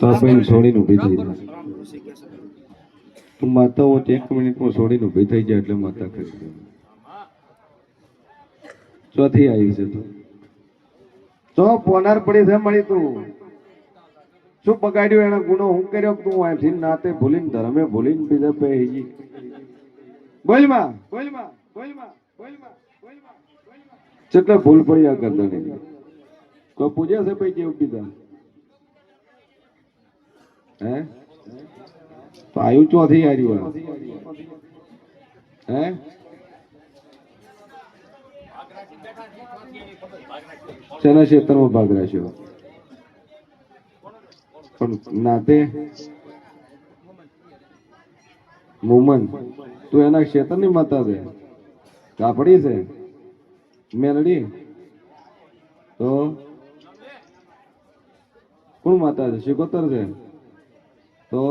સાપેન છોડીને ઊભી થઈ જાય. તું માતા હોત એક મિનિટમાં છોડીને ઊભી થઈ જાય એટલે માતા કરી ચોથી આવી છે તું. તો પોનાર પડી છે મળી તું. શું બગાડ્યું એનો ગુનો? હું કર્યો તું અહીંથી નાતે ભૂલીને ધર્મે ભૂલીને બીજા પે હેજી? બોલમાં. બોલમાં. બોલમાં. બોલમાં. ભૂલ પડી આ કરતા નહીં કોઈ પૂજ્યા છે ભાઈ જેવું કીધા? હે? તો આયુ ચોથી આવ્યું હે? શેના ક્ષેત્રમાં ભાગ રાખ્યો? પણ નાતે? મુમન. તું એના ક્ષેત્રની માતા છે. કાપડી છે. મેલડી. તો? કોણ માતા છે? શિકોતર છે. તો?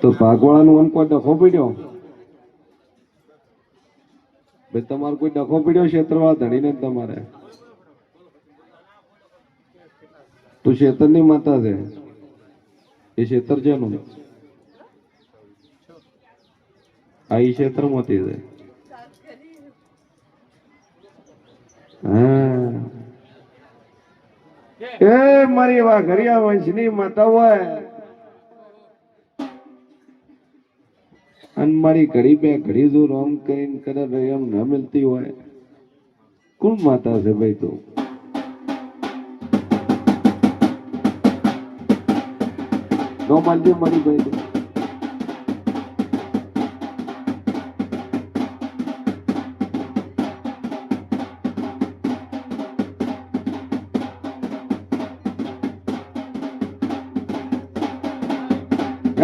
તો ભાગવાળાનું અન કોઈ ડખો પીડ્યો ભાઈ, તમારો કોઈ ડખો પીડ્યો ક્ષેત્રવાળા ધણીને તમારે. તું ક્ષેત્રની માતા છે. એ ક્ષેત્ર છે નું આ ઈ ક્ષેત્રમાંથી છે. હા. એ મારી વાઘરિયા વંશની માતા હોય. અને મારી ઘડી બે ઘડી જો રોમ કરીને કદાચ એમ ન મળતી હોય. કોણ માતા છે ભાઈ તું? નો માનજે મારી ભાઈ. તું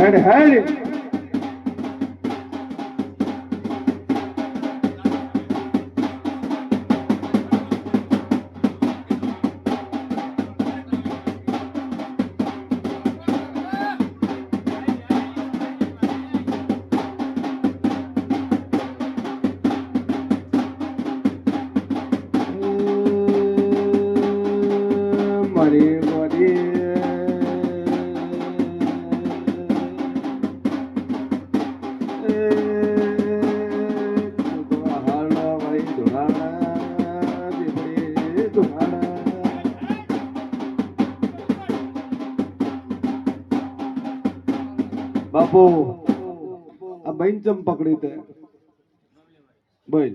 હેડ હેડ. બાપુ આ બહેન ચમ પકડી તે? બહેન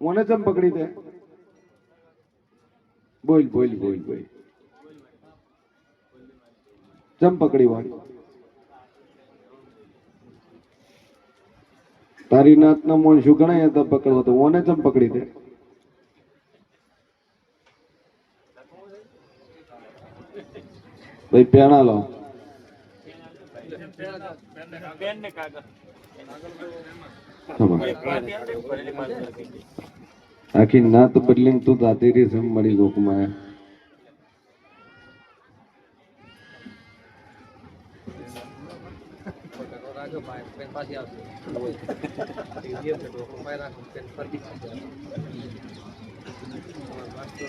મને ચમ પકડી તે? બોલ બોલ બોલ બોલ. ચમ પકડી વાળી? તારી નાતના મોણ શું ગણાય હતા પકડવા તો ઓને ચમ પકડી દે ભાઈ, પેણા લો. ખબર. આખી નાત બદલીને તું જાતી રહી છે મળી લોકમાં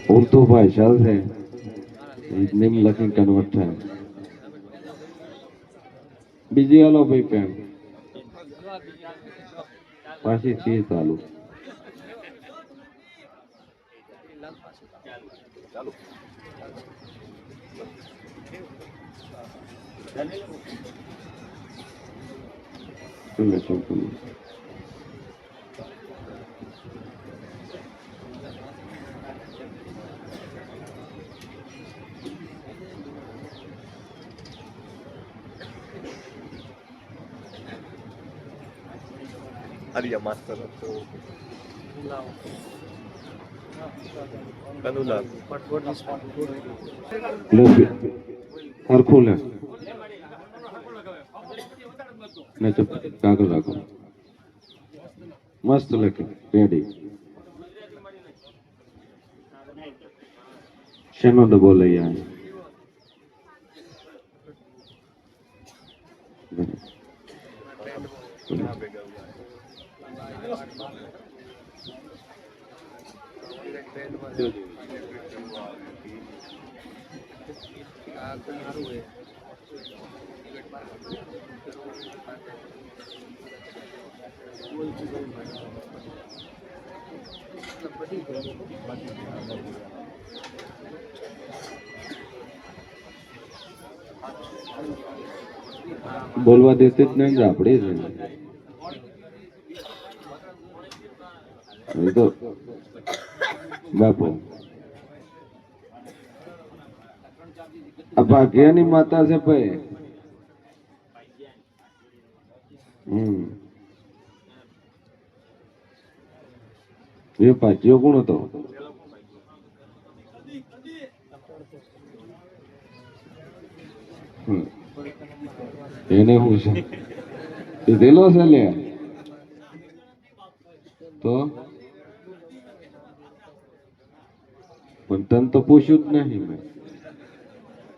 ઉર્દુ ભાષા છે નિમ લખી કન્વર્ટ થાય. બીજી હાલો ભાઈ પેન પાછી સી ચાલુ. ચલો આર્ય માસ્ટર હતો કનુલાલ લે હરખું લે ને તો કાગળ રાખો મસ્ત લખે રેડી શેનો ડબો લઈ આવે બોલવા દેશે જ નહીં આપણે જ તો બાપુ આ ભાગ્યાની માતા છે ભાઈ હમ એ પાછો કોણ હતો. એને શું છે લીધેલો છે લે તો પણ તન તો પૂછ્યું જ નહીં મેં.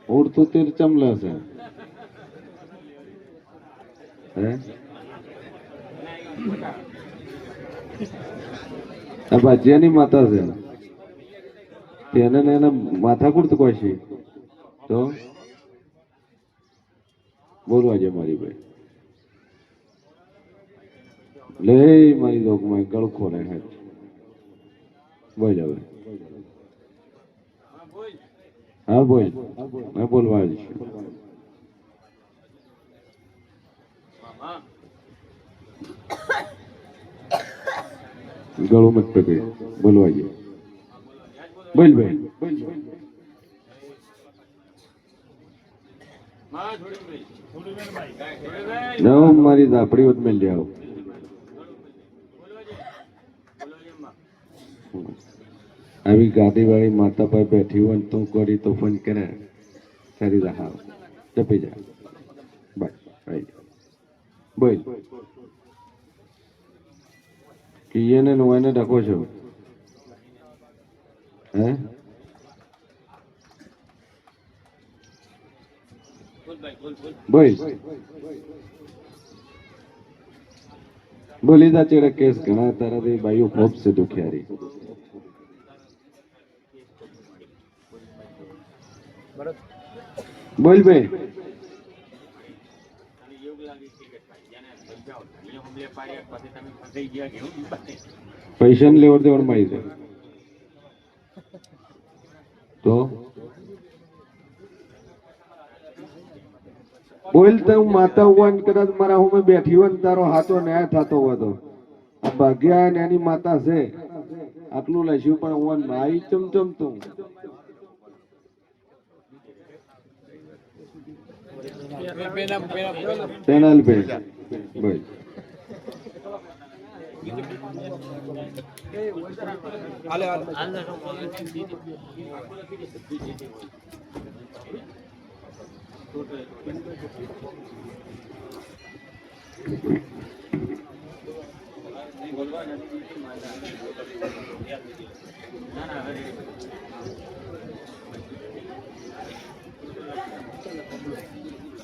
ઉડતું તીર ચમલા છે. હે? ભાજ્યાની માતા છે. તેને ને એને માથા કુડતું કોઈ છે. તો? બોલવા છે મારી ભાઈ. લે મારી લોકમાં ગળખો હેઠ. બોલ હવે. હા બોલ મેં બોલવા જ છું ગળું મત પકડી બોલવા જે બોલ ભાઈ નવ મારી ધાપડી વત મેલ જાઓ આવી ગાદી વાળી માતા પર બેઠી હોય તો કરી તો ફોન કરે. સારી રાહ જપી જા. બાય. બોલ. કિયને નોઈને ડકો છો? હે? બોલ. બોલી દા ચેડે કેસ ઘણા તારાથી ભાઈઓ ખૂબ છે દુખિયારી. બોલ પૈસા લેવડ દેવડમાં જાય તો? બોલ તો માતા હોય ને કદાચ મારા હું બેઠી હોય તારો હાથો ન્યાય થતો હોય તો આ ભાગ્યા એની માતા છે. આટલું લઈશું પણ હું નાઈ পেনাল বেল বই না না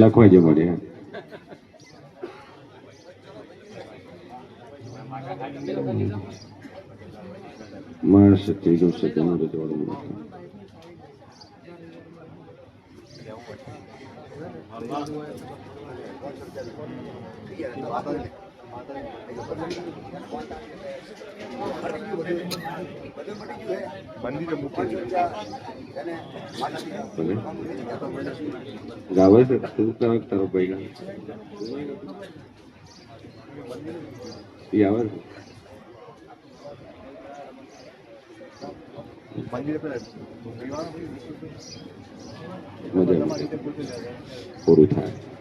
લખવા જે મળે હા. માણસ થઈ ગયું છે તેનું ભલે ગાવે છે? તું કરે તારો ભાઈ ઈ આવે છે? પૂરું થાય.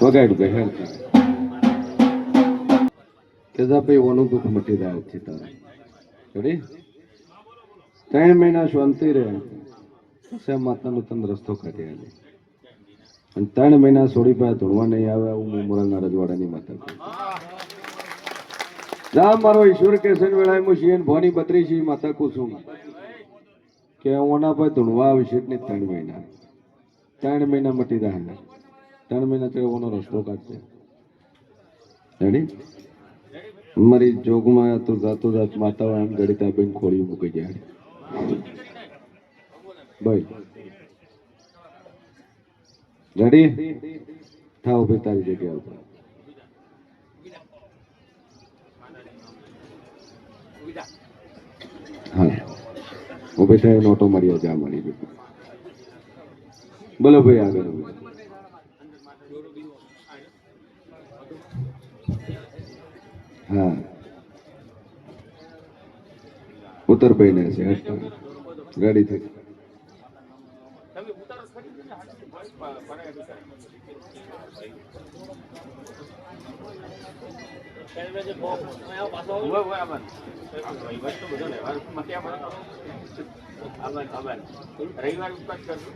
વગાડ બે હેલ. કેદા ભાઈ, ઓનું દુઃખ મટી જાય છે તારે. ત્રણ મહિના શાંતિ રહે. સે માતાનો તંદરસ્તો કાઢી અને ત્રણ મહિના સોડી પાસે ધોળવા નહીં આવે હું મુમરાના રજવાડાની માતા જા મારો ઈશ્વર કે સન વેળાએ હું શિયન ભોની બત્રીસી માતા કુસુમ કે ઓના પર ધૂણવા આવશે ને ત્રણ મહિના. ત્રણ મહિના મટી જાય ત્રણ મહિના તે ઓનો રસ્તો કાઢશે. જાણી મારી જોગમાં તું જાતો જાત માતા એમ ગણિતા બેન ખોળી મૂકી જાય. ભાઈ. રેડી થાવ ભાઈ તારી જગ્યા ઉપર હા ઊભી સાહેબ નોટો મારી જા મારી ગયો બોલો ભાઈ આગળ. હા. ઉત્તર ભાઈ છે ગાડી થઈ રવિવાર ઉપવાસ કરશું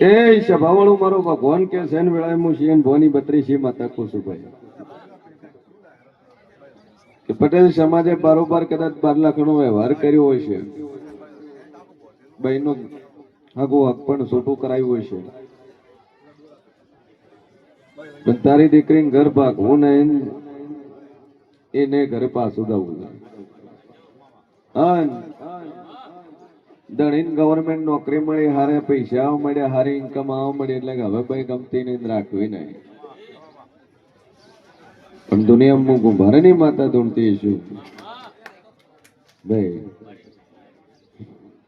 એ સભાવાળું મારો ભગવાન કે સેન વેળાએ હું શિયન ભવાની બત્રીસી માતા કુસુભાઈ કે પટેલ સમાજે બારોબાર કદાચ બાર લાખનો વ્યવહાર કર્યો હોય છે. બહેનો હગો હક પણ છૂટું કરાયું હોય છે. પણ તારી દીકરીને ઘર ભાગવું નહીં એને ઘર પાછું જવું અન ગવર્મેન્ટ નોકરી મળી, હારે પૈસા મળ્યા, હારી ઇન્કમ આવ મળી એટલે હવે ભાઈ ગમતી નહીં રાખવી નહીં. પણ દુનિયા હું ગુંભારે નહીં માતા ધૂણતી છું ભાઈ,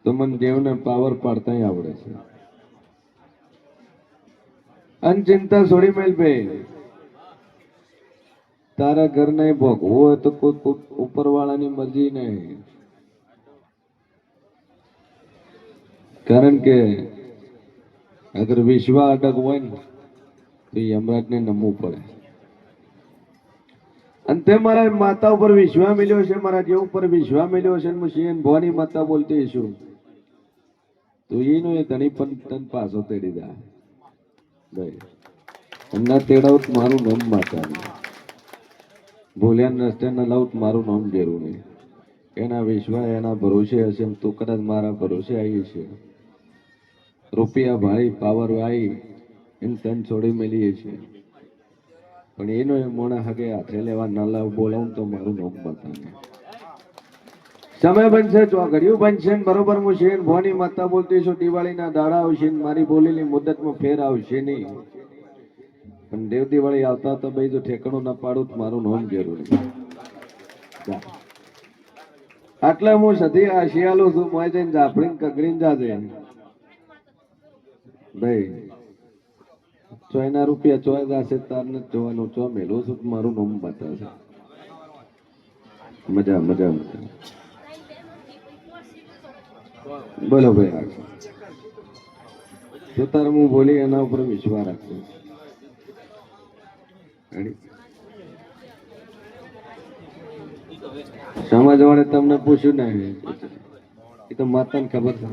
તો મને દેવને પાવર પાડતા આવડે છે. અનચિંતા છોડી મેલ ભાઈ. તારા ઘર નહીં ભોગવું હોય તો કોઈ ઉપરવાળાની મરજી નહીં. કારણ કે અગર વિશ્વ અડગ હોય ને, તો યમરાજને નમવું પડે. અને તે મારા માતા ઉપર વિશ્વા મળ્યો છે, મારા જેવ ઉપર વિશ્વા મળ્યો છે હું સિંહ ભવાની માતા બોલતી છું. તો એનો એ ધણી પણ તન પાછો તેડી દા. ભાઈ, એમના તેડાવત મારું નામ માતા ભૂલ્યા રસ્તે ન લાવત મારું નામ જેરું નહીં. એના વિશ્વા એના ભરોસે હશે તું કદાચ મારા ભરોસે આવી છે રૂપિયા ભાઈ પાવર ભાઈ એમ તન છોડી મેલીએ છીએ. પણ એનો એ મોણા હગે હાથે લેવા ના લાવ, બોલાવું તો મારું નોક બતાવે. સમય બનશે ચોઘડિયું બનશે બરોબર હું છે ભોની માતા બોલતી છું, દિવાળીના દાડા આવશે મારી બોલેલી મુદતમાં ફેર આવશે નહીં. પણ દેવ દિવાળી આવતા તો ભાઈ જો ઠેકાણું ના પાડું તો મારું નોમ જરૂરી. આટલે હું સધી આ શિયાળું છું, મોય જઈને જાફડીને કગડીને જાજે. ભાઈ, ચોયના રૂપિયા ચોય દાસે તારને જોવાનું ચો મેલું છું, મારું નામ બતાવશે મજા મજા મજા. બોલો ભાઈ આગળ. તો તારે હું બોલી એના ઉપર વિશ્વાસ રાખતો? સમાજ વાળે તમને પૂછ્યું ના એ તો માતાને ખબર છે.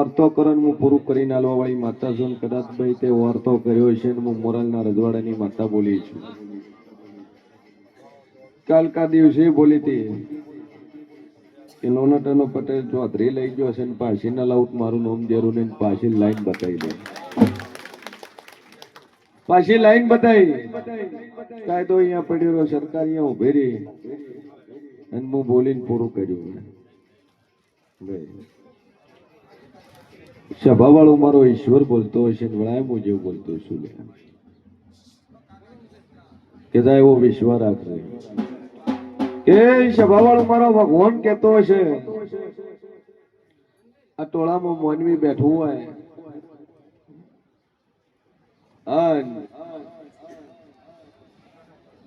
અર્થો કરો હું પૂરું કરીને આલવા વાળી માતા છું કદાચ ભાઈ તે અર્થો કર્યો છે હું મોરલના રજવાડાની માતા બોલી છું. કાલ કા દિવસે બોલી હતી કે લોનાટાનો પટેલ ચૌધરી લઈ ગયો છે ને પાછી ના લાઉટ મારું નામ દેરું ને પાછી લાઈન બતાવી દે. પાછી લાઈન બતાવી. કાયદો અહીંયા પડ્યો રહ્યો, સરકાર અહીંયા ઊભી રહી. અને હું બોલીને પૂરું કર્યું સભા વાળો મારો ઈશ્વર બોલતો હશે વળાય હું જેવું બોલતો છું લે. એવો વિશ્વાસ રાખજે એ સભા વાળો મારો ભગવાન કેતો હશે. આ ટોળામાં મોનવી બેઠું હોય.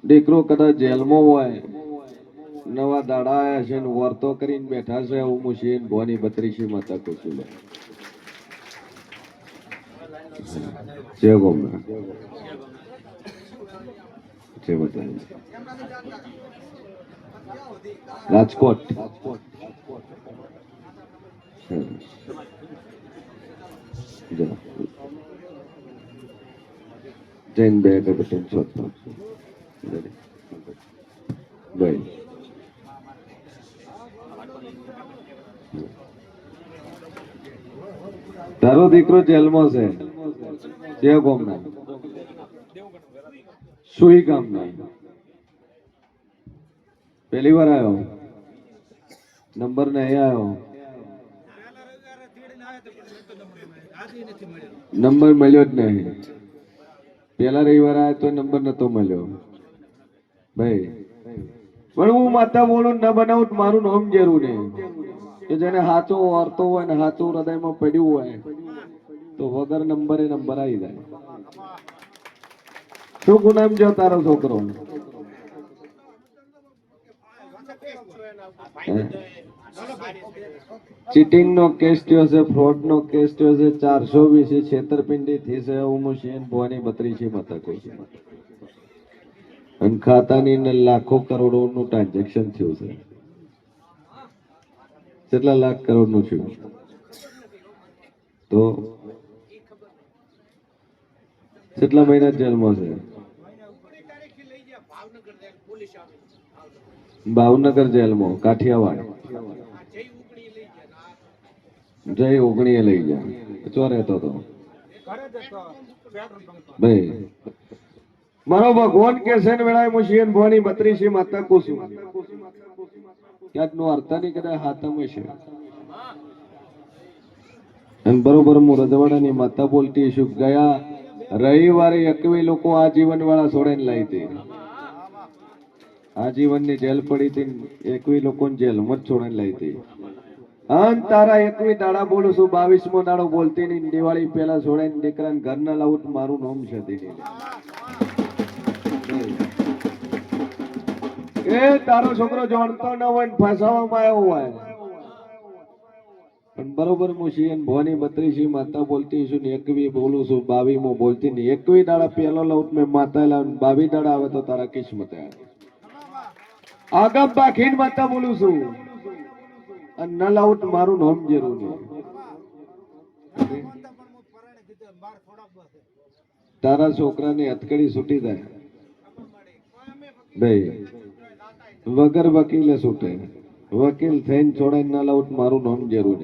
દીકરો કદાચ જેલમાં હોય, નવા દાડા આવ્યા છે ને વર્તો કરીને બેઠા છે, હું મુશીન ભોની બત્રીસી માતા કુસુમ. જય ગોમના જય માતાજી રાજકોટ. રાજકોટ જા. જૈન બે અગરબત્તી શોધતો ભાઈ તારો દીકરો જેલમાં છે. જે ગામના સુઈ ગામના પહેલી વાર આવ્યો. નંબર નહીં આવ્યો. નંબર મળ્યો જ નહીં. પેલા રવિવાર આવ્યો તો નંબર નતો મળ્યો. ભાઈ, પણ હું માતા બોલું ન બનાવું મારું નામ જરૂર નહીં કે જેને હાચો વાર્તો હોય ને હાચું હૃદયમાં પડ્યું હોય, તો વગર નંબરે નંબર આવી જાય. શું ગુનામ જો તારો છોકરો? ચીટિંગ નો કેસ થયો છે ફ્રોડ નો કેસ થયો છે, ચારસો વીસ છેતરપિંડી થઈ છે ઉમુશીન ભવાની બત્રીસી મથકો છે. અને ખાતાની અંદર લાખો કરોડો નું ટ્રાન્ઝેક્શન થયું છે. કેટલા લાખ કરોડનું થયું? તો કેટલા મહિના જેલમાં છે? ભાવનગર જેલમાં, કાઠિયાવાડ. જય ઓગણીએ લઈ ગયા. ચો રહેતો હતો ભાઈ, મારો ભગવાન કે છે ને વેળાએ મુશિયન ભવાની બત્રીસી માતા કુસુમ ક્યાંક નો અર્થ નહીં, કદાચ હાથમ છે. બરોબર હું રજવાડાની માતા બોલતી શું ગયા રવિવારે એકવી લોકો આ જીવન વાળા છોડીને લાવી હતી. આ ની જેલ પડી હતી એકવી લોકો જેલમાં જ છોડીને લાવી હતી. તારા એકવી દાડા બોલું છું, બાવીસમો દાડો બોલતી નહીં, દિવાળી પહેલા છોડાઈને દીકરાને ઘર ના લાવું મારું નામ છે દીદી. એ, તારો છોકરો જાણતો ન હોય ને ફસાવામાં આવ્યો હોય. પણ બરોબર હું છીએ ભવાની બત્રીસી માતા બોલતી છું ને એકવી બોલું છું બાવી માં બોલતી નહીં એકવી દાડા પહેલો લઉં મેં માતા લાવ બાવી દાડા આવે તો તારા કિસ્મતે આગમ બાખીન માતા બોલું છું. અને આઉટ મારું નામ જરૂરી તારા છોકરાની હથકડી છૂટી જાય. ભાઈ વગર વકીલે છૂટે. વકીલ થઈને છોડાય ના લાવું તો મારું નામ જરૂર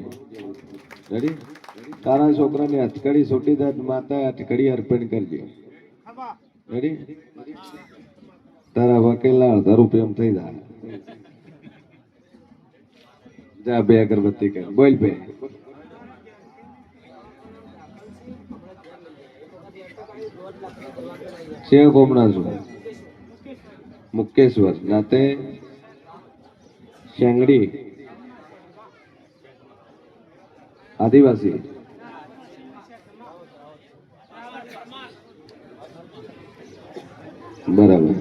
રેડી તારા છોકરાની હથકડી છૂટી જાય માતા હથકડી અર્પણ કરજે. રેડી તારા વકીલના અડધા રૂપિયા થઈ જાય. જા બે અગરબત્તી કર. બોલ બે. સિંહ કોમણા છું મુકેશ્વર નાતે શેંગડી. આદિવાસી. બરાબર.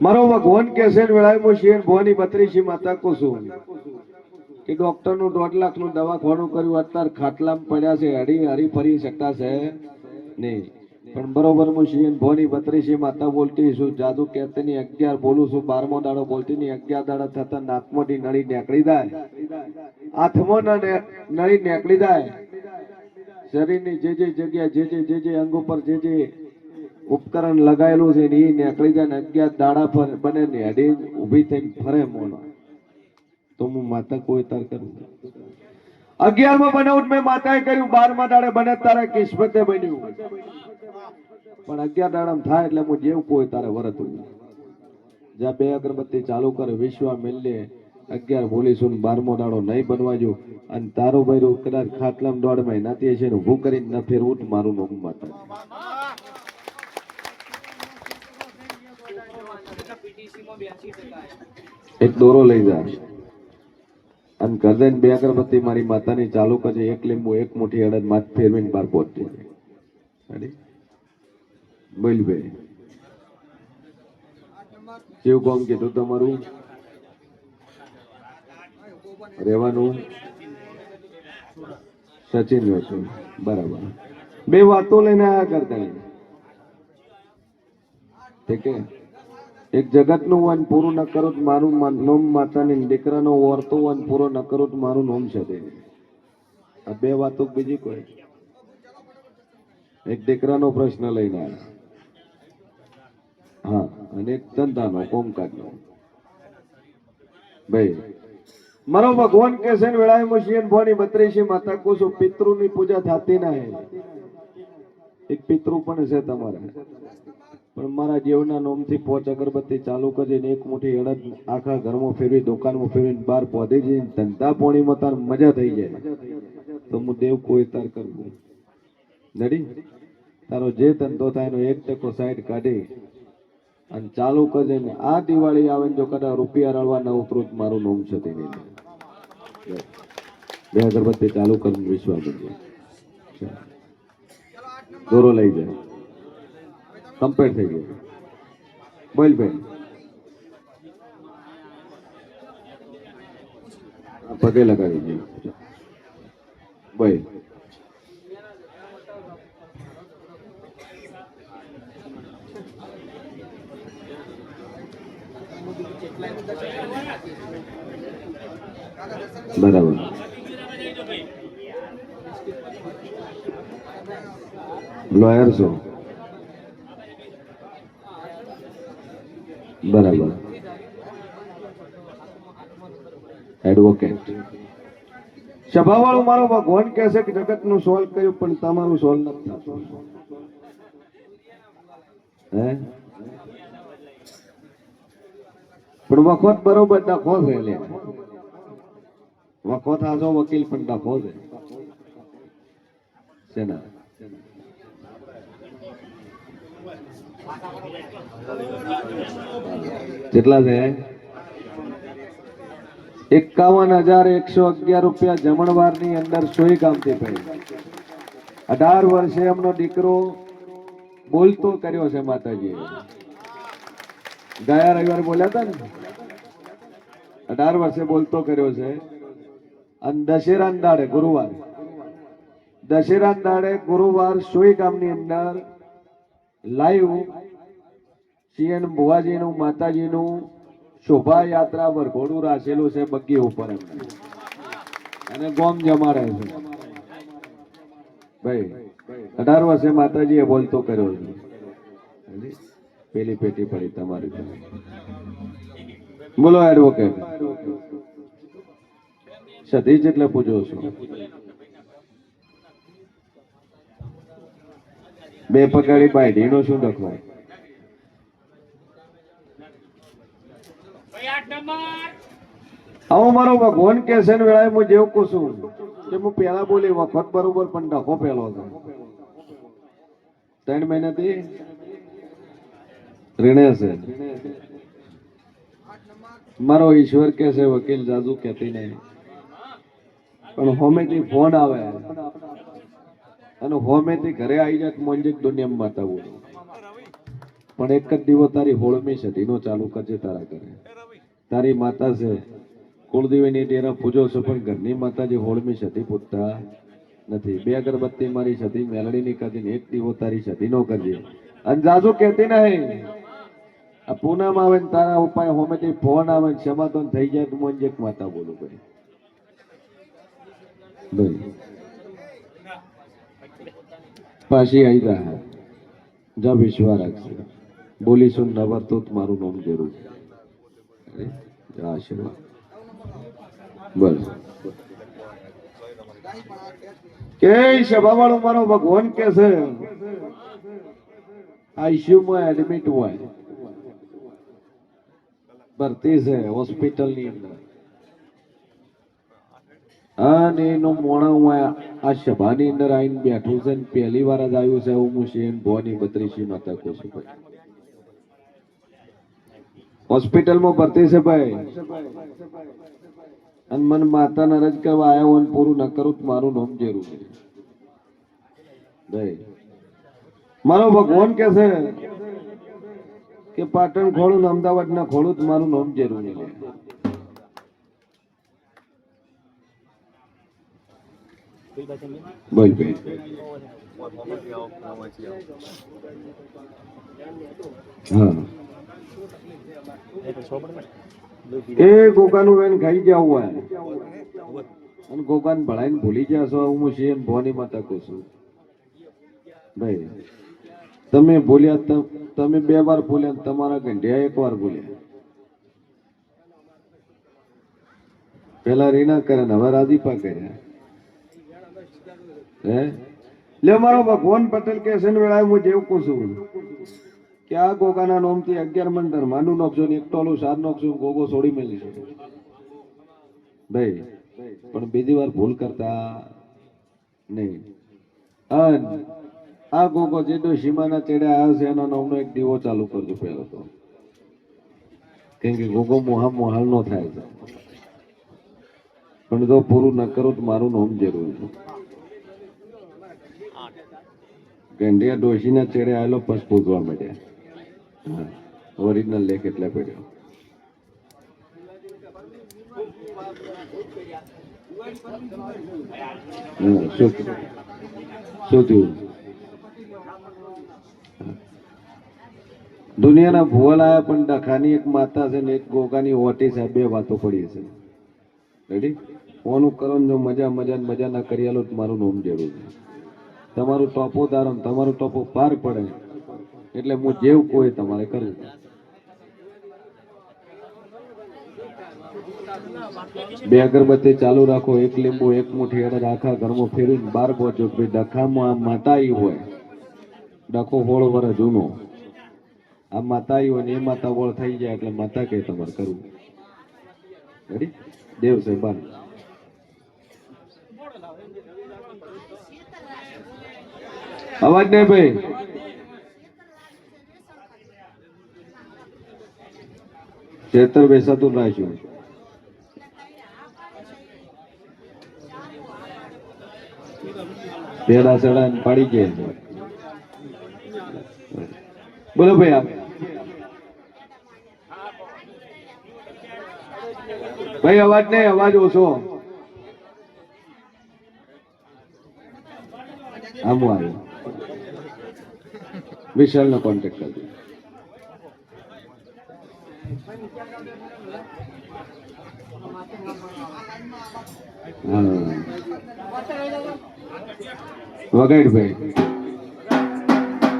મારો ભગવાન કે છે વેળાએ શેર ભવાની બત્રીસી માતા કુસુમ કે ડોક્ટરનું દોઢ લાખનું દવાખાનું કર્યું, અત્યારે ખાટલામાં પડ્યા છે હડી હરી ફરી શકતા છે નહીં. પણ બરોબર હું શિયન ભોની બત્રીસી માતા બોલતી છું, જાદુ કહેતી ની અગિયાર બોલું છું, બારમો દાડો બોલતી ની અગિયાર દાડા થતા નાકમાંથી નળી નીકળી જાય. આઠમો નળી નીકળી જાય. શરીરની જે જે જગ્યા જે જે જે જે અંગ ઉપર જે જે ઉપકરણ લગાયેલું છે ને એ નીકળી જાય ને અગિયાર દાડા પર બને ને અડી ઊભી થઈને ફરે મોનો. તો હું માતા કોઈ તાર કરું અગિયારમાં બનાવું મેં માતાએ કર્યું, બારમા દાડે બને તારે કિસ્મતે બન્યું. પણ અગિયાર દાડામાં થાય એટલે હું જેવું કોઈ તારે વરતું જ્યાં બે અગરબત્તી ચાલુ કરે, વિશ્વા મેલ્લે અગિયાર બોલીશું બારમો દાડો નહીં બનવા જો. અને તારું ભાઈ કદાચ ખાટલામાં દોઢ મહિનાથી છે ને ઊભું કરીને ન ફેરવું તો મારું નામ માતા એક દોરો લઈ જા. અને કરદેન બે અગરબત્તી મારી માતાની, ચાલુ કરજે. એક લીંબુ, એક મુઠ્ઠી, અડદ, માથ ફેરવીને બાર પહોંચજે. બોલ બે કેવું કોમ કીધું તમારું? રહેવાનું? સચિન જોશું બરાબર. બે વાતો લઈને આયા કરતા. ઠીક હે એક જગતનું વન પૂરું ન કરો તો મારું નોમ માતાની દીકરાનો વર્તો વન પૂરો ન કરો તો મારું નોમ છે તે. આ બે વાતો બીજી કોઈ? એક દીકરાનો પ્રશ્ન લઈને આવ્યા હા, અને એક ધંધાનો, કોમકાજનો. ભાઈ, મારો ભગવાન કે છે ને વેળાએ મુશિયન ભોની બત્રીસી માતા કુસુ પિતૃની પૂજા થતી ના હે. એક પિતૃ પણ છે તમારે. પણ મારા જીવના નોમથી પોચ અગરબત્તી ચાલુ કરીને એક મુઠ્ઠી અડદ આખા ઘરમાં ફેરવી, દુકાનમાં ફેરવીને બહાર પહોંચી જઈને ધંધા પોણીમાં તાર મજા થઈ જાય. તો હું દેવ કોઈ તાર કરવું નડી તારો જે ધંધો થાય એનો એક ટકો સાઈડ કાઢી અને ચાલુ કરજે ને આ દિવાળી આવે ને જો કદાચ રૂપિયા રળવા ન ઉતરું મારું નોમ છે તેની બે અગરબત્તી ચાલુ કરીને વિશ્વાસ દોરો લઈ જાય કમ્પ્લીટ થઈ ગયું બોલ બેન આ પગે લગાવી દે બોલ બરાબર લોયર બરાબર. એડવોકેટ સભાવાળો મારો ભગવાન કહે કે જગતનું સોલ્વ કર્યું, પણ તમારું સોલ્વ નથી હે? પણ વખત બરોબર ડખો છે લે. વખત આજો વકીલ, પણ ડખો છે. શેના કેટલા છે એકાવન હજાર એકસો અગિયાર રૂપિયા જમણવારની અંદર સોય ગામથી પડી. અઢાર વર્ષે એમનો દીકરો બોલતો કર્યો છે માતાજી ગયા રવિવાર બોલ્યા હતા ને? અઢાર વર્ષે બોલતો કર્યો છે. અને દશેરા દાડે, ગુરુવાર. દશેરા દાડે ગુરુવાર સોય ગામની અંદર લાઈવ સીએન ભુવાજીનું, માતાજીનું શોભાયાત્રા વરઘોડું રાખેલું છે બગ્ગી ઉપર એમને અને ગોમ જમા રહે છે. ભાઈ, અઢાર વર્ષે માતાજીએ બોલતો કર્યો છે? પેલી પેટી પડી તમારી. બોલો એડવોકેટ સતીશ એટલે પૂછો છો. બે પગાડી બાયડીનો શું લખવાય આવો મારો ભગવાન કે છે ને વેળાએ હું જેવું છું કે હું પહેલા બોલી વખત બરોબર પણ ડખો પહેલો હતો ત્રણ મહિનાથી ઋણે છે. મારો ઈશ્વર કે છે, વકીલ જાજુ કહેતી નહીં. પણ હોમેથી ફોન આવે. અને હોમેથી ઘરે આવી જાય મોંજીક દુનિયામાં માતા પણ એક જ દિવસ તારી હોળમી સદીનો ચાલુ કરજે તારા ઘરે. તારી માતા છે કુળદેવીની ડેરા પૂજો છો, પણ ઘરની માતાજી હોળમી સતી પૂજતા નથી. બે અગરબત્તી મારી સતી, મેલડીની કરજે ને એક દીવો તારી સધીનો કરજે. અને જાજુ કહેતી નહીં, આ પૂનમ આવે ને તારા ઉપાય હોમેથી ફોન આવે ને સમાધાન થઈ જાય તો એક માતા બોલું ભાઈ. ભાઈ. પાછી આવી રહ્યા જા વિશ્વા રાખશે. બોલીશું નવર તો જ મારું નામ જરૂર જા આશીર્વાદ. બોલો. કે સભાવાળો મારો ભગવાન કે છે? આઈસીયુમાં એડમિટ હોય. ભરતી છે હોસ્પિટલની અંદર અને એનો મોણામાં આ સભાની અંદર આવીને બેઠું છે ને પહેલી વાર જ આવ્યું છે હું શેન ભોની બત્રીસી માતા કહું છું હોસ્પિટલમાં ભરતી છે ભાઈ. અને મને માતાને અરજ કરવા આવ્યો હોય ને પૂરું ન કરું તો મારું નામ જેરું ભાઈ. મારો ભગવાન કે છે કે પાટણ ખોળું અમદાવાદ ના ખોળું મારું નામ જેરું નહીં બોલ ભાઈ. હા. એ ગોગાનું વેન ખાઈ ગયા હોય અને ગોગાને ભણાઈને ભૂલી ગયા હું છે ભવાની માતા કહું છું. ભાઈ, તમે ભૂલ્યા તમે બે વાર ભૂલ્યા તમારા ગંઢિયા એક વાર ભૂલ્યા. પેલા રીના કરે ને હવે રાજીપા કર્યા હે? લે મારો ભગવાન પટેલ કે છે ને વેળાએ હું જેવું કહું છું કે આ ગોગાના નોમથી અગિયાર મંડળ? માનું નોખજો એક ટોલું સાર નોખજો ગોગો છોડી મેલીશું ભાઈ, પણ બીજી વાર ભૂલ કરતા નહીં. અન આ ગોગો જેટલો સીમાના ચેડે આવ્યો છે, એનો નામનો એક દીવો ચાલુ કરજો પહેલો તો. કેમ કે ગોગો મોહા મોહાલ નો થાય છે. પણ જો પૂરું ન કરું તો મારું નામ જરૂર છે. ગંઢિયા ડોશીના ચેડે આવેલો પશ પૂજવા માંડ્યા ઓરિજિનલ લેખ એટલે પડ્યો? દુનિયાના ભૂવલ આવ્યા પણ ડખાની એક માતા છે ને એક ગોગાની ઓટી છે બે વાતો પડી છે રેડી ફોનું કરો ને જો મજા મજા મજા ના કરી આલો મારું નોમ જરૂર છે. તમારું ટોપો ને તમારું ટોપો પાર પડે. એટલે હું જેવું કોઈ તમારે કરું બે અગરબત્તી ચાલુ રાખો, એક લીંબુ, એક મુઠ્ઠી અડદ આખા ઘરમાં ફેરવીને બાર પહોંચો ભાઈ ડખામાં આ માતાઈ હોય. ડખો હોળ વર જૂનો. આ માતાઈ હોય ને એ માતા વળ થઈ જાય એટલે માતા કે તમારે કરવું. રેડી દેવ સાહેબાન અવાજ નહીં ભાઈ. ખેતર બેસાતું નાખ્યું પેલા સડા પાડી ગયા બોલો ભાઈ આપ. ભાઈ, અવાજ નહીં, અવાજ ઓછો. આમ આવ્યો. વિશાલ નો કોન્ટેક્ટ કરજો. હા વગાડ ભાઈ.